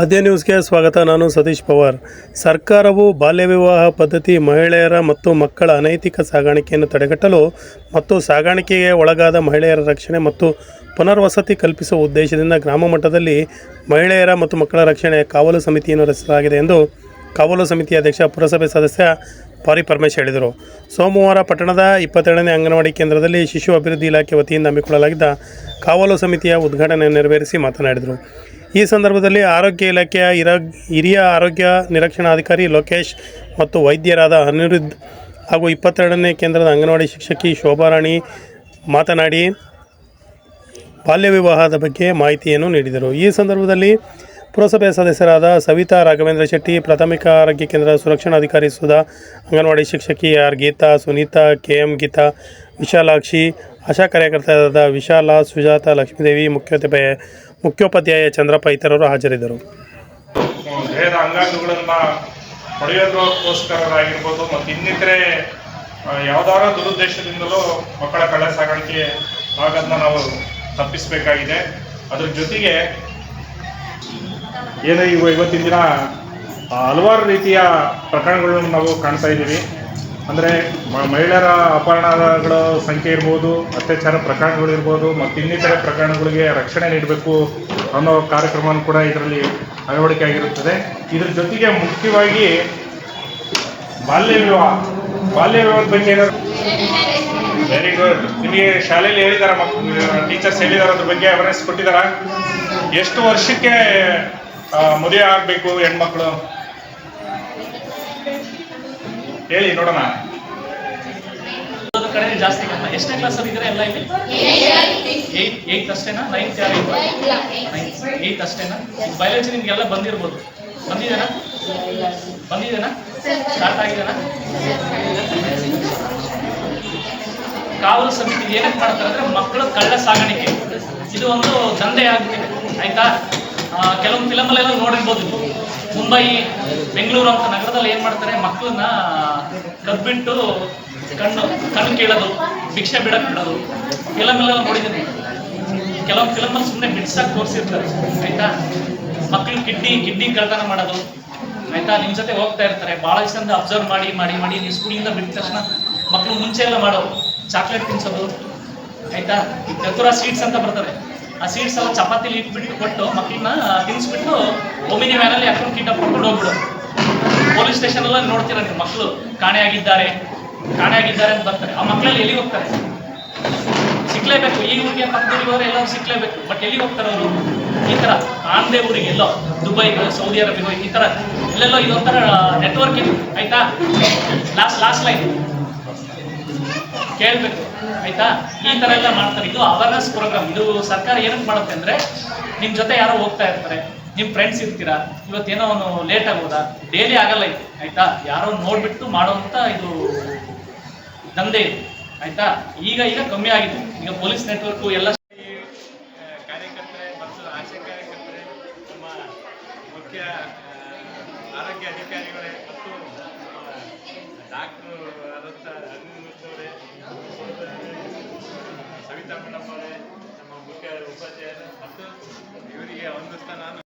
ಅದೇ ನ್ಯೂಸ್ಗೆ ಸ್ವಾಗತ. ನಾನು ಸತೀಶ್ ಪವಾರ್. ಸರ್ಕಾರವು ಬಾಲ್ಯ ವಿವಾಹ ಪದ್ಧತಿ ಮಹಿಳೆಯರ ಮತ್ತು ಮಕ್ಕಳ ಅನೈತಿಕ ಸಾಗಾಣಿಕೆಯನ್ನು ತಡೆಗಟ್ಟಲು ಮತ್ತು ಸಾಗಾಣಿಕೆಗೆ ಒಳಗಾದ ಮಹಿಳೆಯರ ರಕ್ಷಣೆ ಮತ್ತು ಪುನರ್ವಸತಿ ಕಲ್ಪಿಸುವ ಉದ್ದೇಶದಿಂದ ಗ್ರಾಮ ಮಟ್ಟದಲ್ಲಿ ಮಹಿಳೆಯರ ಮತ್ತು ಮಕ್ಕಳ ರಕ್ಷಣೆ ಕಾವಲು ಸಮಿತಿಯನ್ನು ರಚಿಸಲಾಗಿದೆ ಎಂದು ಕಾವಲು ಸಮಿತಿ ಅಧ್ಯಕ್ಷ, ಪುರಸಭೆ ಸದಸ್ಯ ಪಾರಿ ಪರಮೇಶ್ ಹೇಳಿದರು. ಸೋಮವಾರ ಪಟ್ಟಣದ ಇಪ್ಪತ್ತೆರಡನೇ ಅಂಗನವಾಡಿ ಕೇಂದ್ರದಲ್ಲಿ ಶಿಶು ಅಭಿವೃದ್ಧಿ ಇಲಾಖೆ ವತಿಯಿಂದ ಹಮ್ಮಿಕೊಳ್ಳಲಾಗಿದ್ದ ಕಾವಲು ಸಮಿತಿಯ ಉದ್ಘಾಟನೆ ನೆರವೇರಿಸಿ ಮಾತನಾಡಿದರು. ಈ ಸಂದರ್ಭದಲ್ಲಿ ಆರೋಗ್ಯ ಇಲಾಖೆಯ ಹಿರಿಯ ಆರೋಗ್ಯ ನಿರೀಕ್ಷಣಾಧಿಕಾರಿ ಲೋಕೇಶ್ ಮತ್ತು ವೈದ್ಯರಾದ ಅನಿರುದ್ಧ್ ಹಾಗೂ ಇಪ್ಪತ್ತೆರಡನೇ ಕೇಂದ್ರದ ಅಂಗನವಾಡಿ ಶಿಕ್ಷಕಿ ಶೋಭಾರಾಣಿ ಮಾತನಾಡಿ, ಬಾಲ್ಯ ವಿವಾಹದ ಬಗ್ಗೆ ಮಾಹಿತಿಯನ್ನು ನೀಡಿದರು. ಈ ಸಂದರ್ಭದಲ್ಲಿ ಪುರಸಭೆ ಸದಸ್ಯರಾದ ಸವಿತಾ ರಾಘವೇಂದ್ರ ಶೆಟ್ಟಿ, ಪ್ರಾಥಮಿಕ ಆರೋಗ್ಯ ಕೇಂದ್ರ ಸುರಕ್ಷಣಾಧಿಕಾರಿ ಸುಧಾ, ಅಂಗನವಾಡಿ ಶಿಕ್ಷಕಿ R Geetha, Sunitha K M Geetha, Vishalakshi, Asha ಕಾರ್ಯಕರ್ತರಾದ Vishala, Sujata, Lakshmidevi ಮುಖ್ಯೋಪಾಧ್ಯಾಯ ಮುಖ್ಯೋಪಾಧ್ಯಾಯ ಚಂದ್ರಪ್ಪ ಇತರರು ಹಾಜರಿದ್ದರು. ಪಡೆಯೋದಕ್ಕೋಸ್ಕರರಾಗಿರ್ಬೋದು ಮತ್ತು ಇನ್ನಿತರೆ ಯಾವುದಾದ್ರೂ ದುರುದ್ದೇಶದಿಂದಲೂ ಮಕ್ಕಳ ಕಳ್ಳ ಸಾಗಾಣಿಕೆ ಆಗೋದನ್ನ ನಾವು ತಪ್ಪಿಸಬೇಕಾಗಿದೆ. ಅದ್ರ ಜೊತೆಗೆ ಏನು ಇವು ಇವತ್ತಿನ ದಿನ ಹಲವಾರು ರೀತಿಯ ಪ್ರಕರಣಗಳನ್ನು ನಾವು ಕಾಣ್ತಾ ಇದ್ದೀವಿ. ಅಂದರೆ ಮಹಿಳೆಯರ ಅಪಹರಣಗಳ ಸಂಖ್ಯೆ ಇರ್ಬೋದು, ಅತ್ಯಾಚಾರ ಪ್ರಕರಣಗಳಿರ್ಬೋದು ಮತ್ತು ಇನ್ನಿತರ ಪ್ರಕರಣಗಳಿಗೆ ರಕ್ಷಣೆ ನೀಡಬೇಕು ಅನ್ನೋ ಕಾರ್ಯಕ್ರಮವನ್ನು ಕೂಡ ಇದರಲ್ಲಿ ಅಳವಡಿಕೆ ಆಗಿರುತ್ತದೆ. ಇದ್ರ ಜೊತೆಗೆ ಮುಖ್ಯವಾಗಿ ಬಾಲ್ಯ ವಿವಾಹ. ಬಾಲ್ಯ ವಿವಾಹದ ಬಗ್ಗೆ ವೆರಿ ಗುಡ್ ನಿಮಗೆ ಶಾಲೆಯಲ್ಲಿ ಹೇಳಿದಾರ ಟೀಚರ್ಸ್ ಹೇಳಿದಾರ ಅದ್ರ ಬಗ್ಗೆ ಅವೇರ್ನೆಸ್ ಕೊಟ್ಟಿದಾರ. ಎಷ್ಟು ವರ್ಷಕ್ಕೆ ಮದುವೆ ಆಗಬೇಕು, ಹೆಣ್ಮಕ್ಳು. ಹೇಳಿ, ನೋಡೋಣ. ಕಡೆ ಜಾಸ್ತಿ ಗಮನ. ಎಷ್ಟನೇ ಕ್ಲಾಸ್ ಅಲ್ಲಿ ಇದ್ರೆ ಎಲ್ಲ ಇಲ್ಲಿ? ಏಯ್ಟ್ ಏಯ್ತ್ ಅಷ್ಟೇನಾ? ನೈನ್ತ್ ಯಾರು ಏಯ್ತ್ ಅಷ್ಟೇನಾ? ಬಯಾಲಜಿ ನಿಮ್ಗೆಲ್ಲ ಬಂದಿರ್ಬೋದು. ಬಂದಿದೆನಾ? ಬಂದಿದೆನಾ? ಸ್ಟಾರ್ಟ್ ಆಗಿದೆನಾ? ಕಾವಲು ಸಮಿತಿ ಏನಕ್ಕೆ ಮಾಡ್ತಾರೆ ಅಂದ್ರೆ ಮಕ್ಕಳು ಕಳ್ಳ ಸಾಗಾಣಿಕೆ. ಇದು ಒಂದು ದಂಧೆ ಆಗಿದೆ ಆಯ್ತಾ? ಕೆಲವೊಂದು ಫಿಲಮಲ್ಲೆಲ್ಲ ನೋಡಿರ್ಬೋದು. ಮುಂಬೈ, ಬೆಂಗಳೂರು ಅಂತ ನಗರದಲ್ಲಿ ಏನ್ ಮಾಡ್ತಾರೆ? ಮಕ್ಕಳನ್ನ ಕದ್ಬಿಟ್ಟು ಕಣ್ಣು ಕಣ್ಣು ಕೇಳೋದು, ಭಿಕ್ಷೆ ಬಿಡಕ್ ಬಿಡೋದು. ಫಿಲಮ್ ಎಲ್ಲ ನೋಡಿದ್ದೀನಿ. ಕೆಲವೊಂದು ಫಿಲಮಲ್ಲಿ ಸುಮ್ಮನೆ ಬಿಡ್ಸಕ್ ತೋರಿಸಿರ್ತಾರೆ. ಆಯ್ತಾ? ಮಕ್ಕಳು ಕಿಡ್ನಿ ಕಿಡ್ನಿ ಕಳ್ತನ ಮಾಡೋದು. ಆಯ್ತಾ? ನಿಮ್ ಜೊತೆ ಹೋಗ್ತಾ ಇರ್ತಾರೆ. ಬಹಳ ದಿವಸದಿಂದ ಅಬ್ಸರ್ವ್ ಮಾಡಿ ಮಾಡಿ ಮಾಡಿ. ನೀವು ಸ್ಕೂಲಿಂದ ಬಿಟ್ಟ ತಕ್ಷಣ ಮಕ್ಕಳು ಮುಂಚೆ ಎಲ್ಲ ಮಾಡೋದು ಚಾಕ್ಲೇಟ್ ತಿನ್ಸೋದು. ಆಯ್ತಾ? ಚತುರ ಸ್ವೀಟ್ಸ್ ಅಂತ ಬರ್ತದೆ ಆ ಸೀಟ್ಸ್ ಎಲ್ಲ ಚಪಾತಿಲಿ ಇಟ್ಬಿಟ್ಟು ಕೊಟ್ಟು ಮಕ್ಕಳನ್ನ ತಿನ್ಸ್ಬಿಟ್ಟು ಒಮಿನಿ ವ್ಯಾನಲ್ಲಿ ಹಾಕೊಂಡು ಕಿಡ್ನಾಪ್ ಮಾಡ್ಕೊಂಡು ಹೋಗ್ಬಿಡು. ಪೊಲೀಸ್ ಸ್ಟೇಷನ್ ಎಲ್ಲ ನೋಡ್ತೀರ ನೀವು ಮಕ್ಕಳು ಕಾಣೆಯಾಗಿದ್ದಾರೆ ಕಾಣೆಯಾಗಿದ್ದಾರೆ ಅಂತ ಬರ್ತಾರೆ. ಆ ಮಕ್ಕಳಲ್ಲಿ ಎಲ್ಲಿ ಹೋಗ್ತಾರೆ? ಸಿಕ್ಲೇಬೇಕು. ಈ ಊರಿಗೆ ಪಕ್ಕದೂರಿಗೆ ಹೋದ್ರೆ ಎಲ್ಲರೂ ಸಿಕ್ಲೇಬೇಕು. ಬಟ್ ಎಲ್ಲಿ ಹೋಗ್ತಾರೆ ಅವರು? ಈ ತರ ಆಂದೆ ಊರಿಗೆ ಎಲ್ಲೋ. ದುಬೈಗೆ, ಸೌದಿ ಅರೇಬಿಯಾ ಈ ತರ. ಇಲ್ಲೆಲ್ಲೋ ಇದೊಂಥರ ನೆಟ್ವರ್ಕ್ ಇದು. ಆಯ್ತಾ? ಲಾಸ್ಟ್ ಲಾಸ್ಟ್ ಲೈನ್ ಕೇಳ್ಬೇಕು. ಆಯ್ತಾ? ಈ ತರ ಎಲ್ಲ ಮಾಡ್ತಾರೆ. ಇದು ಅವೇರ್ನೆಸ್ ಪ್ರೋಗ್ರಾಮ್ ಇದು ಸರ್ಕಾರ ಏನಕ್ಕೆ ಮಾಡುತ್ತೆ ಅಂದ್ರೆ ನಿಮ್ ಜೊತೆ ಯಾರೋ ಹೋಗ್ತಾ ಇರ್ತಾರೆ, ನಿಮ್ ಫ್ರೆಂಡ್ಸ್ ಇರ್ತೀರಾ ಇವತ್ತೇನೋ ಅವನು ಲೇಟ್ ಆಗೋದಾ? ಡೈಲಿ ಆಗಲ್ಲ ಇದು, ಆಯ್ತಾ? ಯಾರೋ ನೋಡ್ಬಿಟ್ಟು ಮಾಡೋಂತ ಇದು ದಂಧೆ ಇದು, ಆಯ್ತಾ? ಈಗ ಈಗ ಕಮ್ಮಿ ಆಗಿದೆ. ಈಗ ಪೊಲೀಸ್ ನೆಟ್ವರ್ಕ್ ಎಲ್ಲ ಅಧಿಕಾರಿಗಳೇ ಮತ್ತು ಡಾಕ್ಟರ್ ಅನಿರುದ್ಧವರೇ ಅವರೇ ನಮ್ಮ ಮುಖ್ಯ